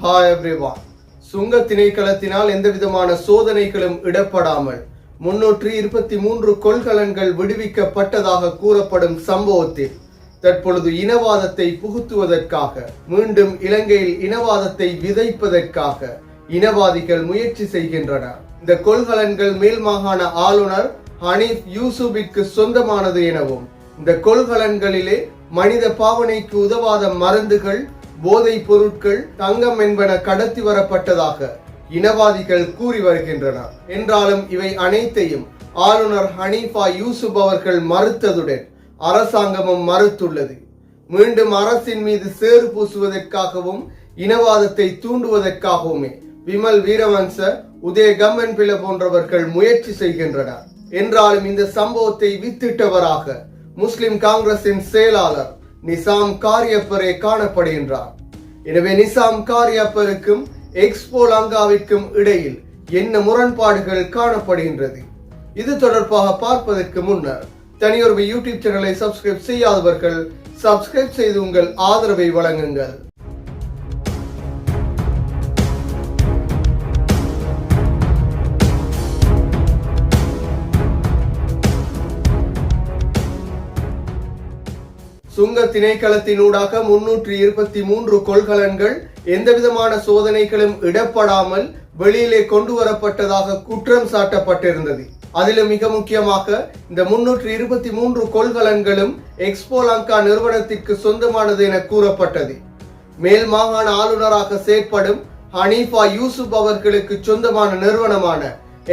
Hi everyone சுங்க திணைக்களத்தினால் எந்தவிதமான சோதனைகளும் இடப்படாமல் முன்னூற்றி இருபத்தி மூன்று கொள்கலன்கள் விடுவிக்கப்பட்டதாக கூறப்படும் சம்பவத்தில் தற்பொழுது இனவாதத்தை புகுத்துவதற்காக மீண்டும் இலங்கையில் இனவாதத்தை விதைப்பதற்காக இனவாதிகள் முயற்சி செய்கின்றனர். இந்த கொள்கலன்கள் மேல் மாகாண ஆளுநர் ஹனீப் யூசுபிற்கு சொந்தமானது எனவும் இந்த கொள்கலன்களிலே மனித பாவனைக்கு உதவாத மருந்துகள் போதைப் பொருட்கள் தங்கம் என்பன கடத்தி வரப்பட்டதாக இனவாதிகள் கூறி வருகின்றனர். என்றாலும் இவை அனைத்தையும் ஆளுநர் ஹனீஃபா யூசுப் அவர்கள் மறுத்ததுடன் அரசாங்கமும் மறுத்துள்ளது. மீண்டும் அரசின் மீது சேறு பூசுவதற்காகவும் இனவாதத்தை தூண்டுவதற்காகவுமே விமல் வீரவன்ச உதய கம்மன் பில போன்றவர்கள் முயற்சி செய்கின்றனர். என்றாலும் இந்த சம்பவத்தை வித்திட்டவராக முஸ்லிம் காங்கிரசின் செயலாளர் நிசாம் காரியப்பரே காணப்படுகின்றார். எனவே நிசாம் காரியப்பருக்கும் எக்ஸ்போ லங்காவிற்கும் இடையில் என்ன முரண்பாடுகள் காணப்படுகின்றது? இது தொடர்பாக பார்ப்பதற்கு முன்னர் தனியொரு யூடியூப் சேனலை சப்ஸ்கிரைப் செய்யாதவர்கள் சப்ஸ்கிரைப் செய்து உங்கள் ஆதரவை வழங்குங்கள். சுங்க திணைக்களத்தினூடாக முன்னூற்றி இருபத்தி மூன்று கொள்கலன்கள் எந்தவிதமான சோதனைகளும் இடப்படாமல் வெளியிலே கொண்டு வரப்பட்டதாக குற்றம் சாட்டப்பட்டிருந்தது. அதிலும் மிக முக்கியமாக இந்த முன்னூற்றி இருபத்தி மூன்று கொள்கலன்களும் எக்ஸ்போ லங்கா நிறுவனத்திற்கு சொந்தமானது என கூறப்பட்டது. மேல் மாகாண ஆளுநராக செயற்படும் ஹனீஃபா யூசுப் அவர்களுக்கு சொந்தமான நிறுவனமான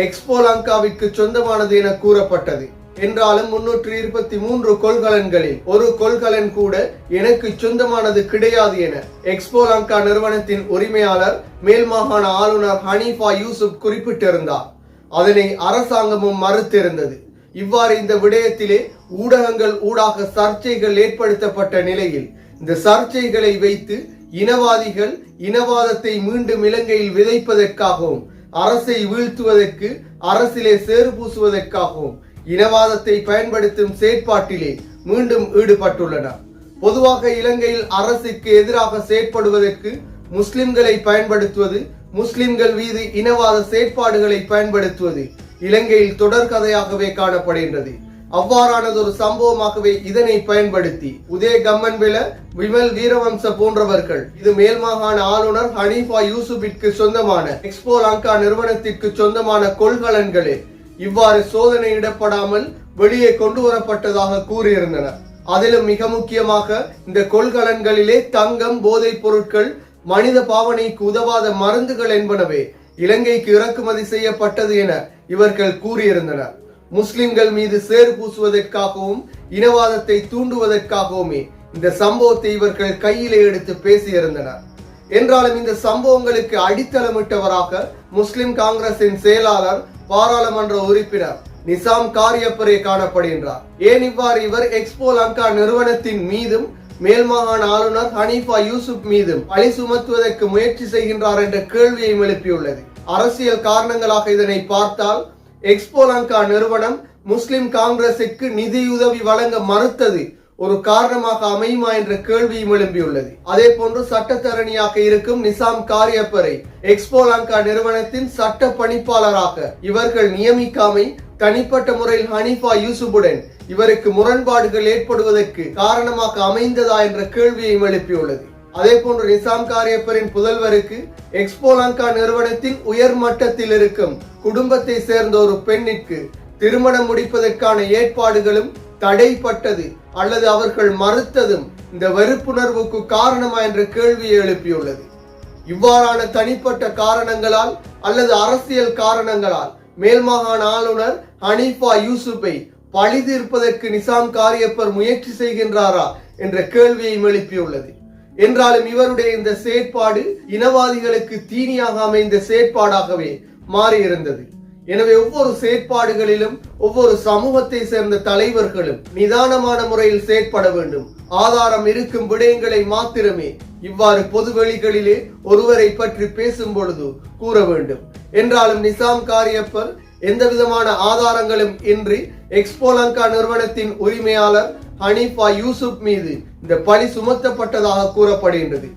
எக்ஸ்போ லங்காவிற்கு சொந்தமானது என கூறப்பட்டது. என்றாலும் முன்னூற்றி இருபத்தி மூன்று கொள்கலன்களில் ஒரு கொள்கலன் கூட எனக்கு சொந்தமானது கிடையாது என எக்ஸ்போ லங்கா நிறுவனத்தின் உரிமையாளர் மேல் மாகாண ஆளுநர் ஹனீஃபா யூசுப் குறிப்பிட்டிருந்தார். அதனை அரசாங்கமும் மறுத்திருந்தது. இவ்வாறு இந்த விடயத்திலே ஊடகங்கள் ஊடாக சர்ச்சைகள் ஏற்படுத்தப்பட்ட நிலையில் இந்த சர்ச்சைகளை வைத்து இனவாதிகள் இனவாதத்தை மீண்டும் இலங்கையில் விதைப்பதற்காகவும் அரசை வீழ்த்துவதற்கு அரசிலே சேறு பூசுவதற்காகவும் இனவாதத்தை பயன்படுத்தும் செயற்பாட்டிலே மீண்டும் ஈடுபட்டுள்ளனர் பொதுவாக இலங்கையில் அரசுக்கு எதிராக செயற்படுவதற்கு முஸ்லிம்களை பயன்படுத்துவது முஸ்லிம்கள் மீது இனவாத செயற்பாடுகளை பயன்படுத்துவது இலங்கையில் தொடர்கதையாகவே காணப்படுகின்றது. அவ்வாறானதொரு சம்பவமாகவே இதனை பயன்படுத்தி உதய கம்மன்பில விமல் வீரவம்ச போன்றவர்கள் இது மேல் மாகாண ஆளுநர் ஹனீஃபா யூசுபிற்கு சொந்தமான எக்ஸ்போ லங்கா நிறுவனத்திற்கு சொந்தமான கொள்கலன்களே இவ்வாறு சோதனையிடப்படாமல் வெளியே கொண்டு வரப்பட்டதாக கூறியிருந்தனர் அதிலும் மிக முக்கியமாக இந்த கொள்கலன்களிலே தங்கம் போதைப் பொருட்கள் மனித பாவனைக்கு உதவாத மருந்துகள் என்பனவே இலங்கைக்கு இறக்குமதி செய்யப்பட்டது என இவர்கள் கூறியிருந்தனர். முஸ்லிம்கள் மீது சேறு பூசுவதற்காகவும் இனவாதத்தை தூண்டுவதற்காகவுமே இந்த சம்பவத்தை இவர்கள் கையிலே எடுத்து பேசியிருந்தனர். என்றாலும் இந்த சம்பவங்களுக்கு அடித்தளமிட்டவராக முஸ்லிம் காங்கிரசின் செயலாளர் பாராளுமன்ற உறுப்பினர் நிசாம் காரியப்பரே காணப்படுகின்றார். ஏன் இவ்வாறு இவர் எக்ஸ்போ லங்கா நிறுவனத்தின் மீதும் மேல் மாகாண ஆளுநர் ஹனீஃபா யூசுப் மீதும் பழி சுமத்துவதற்கு முயற்சி செய்கின்றார் என்ற கேள்வியையும் எழுப்பியுள்ளது. அரசியல் காரணங்களாக இதனை பார்த்தால் எக்ஸ்போ லங்கா நிறுவனம் முஸ்லிம் காங்கிரசுக்கு நிதியுதவி வழங்க மறுத்தது ஒரு காரணமாக அமையுமா என்ற கேள்வியும் எழும்பியுள்ளது. அதே போன்று சட்டத்தரணியாக இருக்கும் நிசாம் காரியப்பரை எக்ஸ்போ லங்கா நிறுவனத்தின் சட்ட பணிப்பாளராக இவர்கள் நியமிக்காமை தனிப்பட்ட முறையில் ஹனீஃபா யூசுப்புடன் இவருக்கு முரண்பாடுகள் ஏற்படுவதற்கு காரணமாக அமைந்ததா என்ற கேள்வியையும் எழுப்பியுள்ளது. அதே போன்று நிசாம் காரியப்பரின் புதல்வருக்கு எக்ஸ்போ லங்கா நிறுவனத்தின் உயர் மட்டத்தில் இருக்கும் குடும்பத்தை சேர்ந்த ஒரு பெண்ணிற்கு திருமணம் முடிப்பதற்கான ஏற்பாடுகளும் தடைப்பட்டது அல்லது அவர்கள் மறுத்ததும் இந்த வெறுப்புணர்வுக்கு காரணமா என்ற கேள்வியை எழுப்பியுள்ளது. இவ்வாறான தனிப்பட்ட காரணங்களால் அல்லது அரசியல் காரணங்களால் மேல்மாகாண ஆளுநர் ஹனீஃபா யூசுப்பை பழி தீர்ப்பதற்கு நிசாம் காரியப்பர் முயற்சி செய்கின்றாரா என்ற கேள்வியையும் எழுப்பியுள்ளது. என்றாலும் இவருடைய இந்த செயற்பாடு இனவாதிகளுக்கு தீனியாக அமைந்த செயற்பாடாகவே மாறியிருந்தது. எனவே ஒவ்வொரு செயற்பாடுகளிலும் ஒவ்வொரு சமூகத்தை சேர்ந்த தலைவர்களும் நிதானமான முறையில் செயற்பட வேண்டும். ஆதாரம் இருக்கும் விடயங்களை மாத்திரமே இவ்வாறு பொதுவெளிகளிலே ஒருவரை பற்றி பேசும் பொழுது கூற வேண்டும். என்றாலும் நிசாம் காரியப்பர் எந்த விதமான ஆதாரங்களும் இன்றி எக்ஸ்போ லங்கா நிறுவனத்தின் உரிமையாளர் ஹனீஃபா யூசுப் மீது இந்த பழி சுமத்தப்பட்டதாக கூறப்படுகின்றது.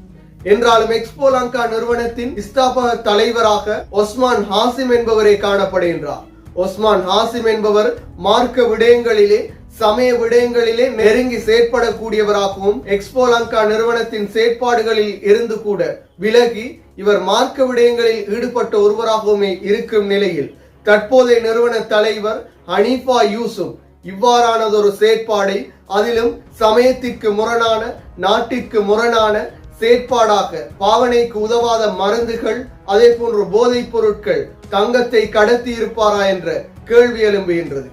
என்றாலும் எக்ஸ்போ லங்கா நிறுவனத்தின் ஸ்தாபக தலைவராக ஒஸ்மான் ஹாசிம் என்பவரே காணப்படுகின்றார். ஒஸ்மான் ஹாசிம் என்பவர் மார்க்க விடயங்களிலே சமய விடயங்களிலே நெருங்கி செயற்படக்கூடியவராகவும் எக்ஸ்போ லங்கா நிறுவனத்தின் செயற்பாடுகளில் இருந்து கூட விலகி இவர் மார்க்க விடயங்களில் ஈடுபட்ட ஒருவராகவுமே இருக்கும் நிலையில் தற்போதைய நிறுவன தலைவர் ஹனீஃபா யூசுப் இவ்வாறானதொரு செயற்பாடை அதிலும் சமயத்திற்கு முரணான நாட்டிற்கு முரணான செயற்பாடாக பாவனைக்கு உதவாத மருந்துகள் அதே போன்று போதைப் பொருட்கள் தங்கத்தை கடத்தி இருப்பாரா என்ற கேள்வி எழும்புகின்றது.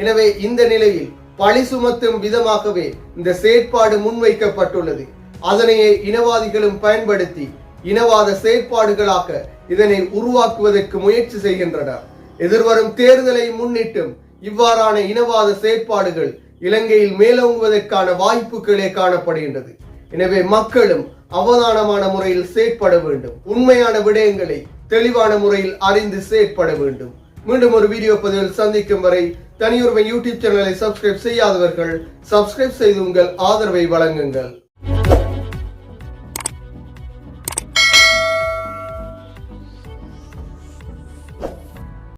எனவே இந்த நிலையில் பழி சுமத்தும் விதமாகவே இந்த செயற்பாடு முன்வைக்கப்பட்டுள்ளது. அதனையே இனவாதிகளும் பயன்படுத்தி இனவாத செயற்பாடுகளாக இதனை உருவாக்குவதற்கு முயற்சி செய்கின்றனர். எதிர்வரும் தேர்தலை முன்னிட்டும் இவ்வாறான இனவாத செயற்பாடுகள் இலங்கையில் மேலோங்குவதற்கான வாய்ப்புகளே காணப்படுகின்றது. எனவே மக்களும் அவதானமான முறையில் செயற்பட வேண்டும். உண்மையான விடயங்களை தெளிவான முறையில் அறிந்து செயற்பட வேண்டும். மீண்டும் ஒரு வீடியோ பதிவில் சந்திக்கும் வரை தனியுரிமை யூடியூப் சேனலை சப்ஸ்கிரைப் செய்யாதவர்கள் சப்ஸ்கிரைப் செய்து உங்கள் ஆதரவை வழங்குங்கள்.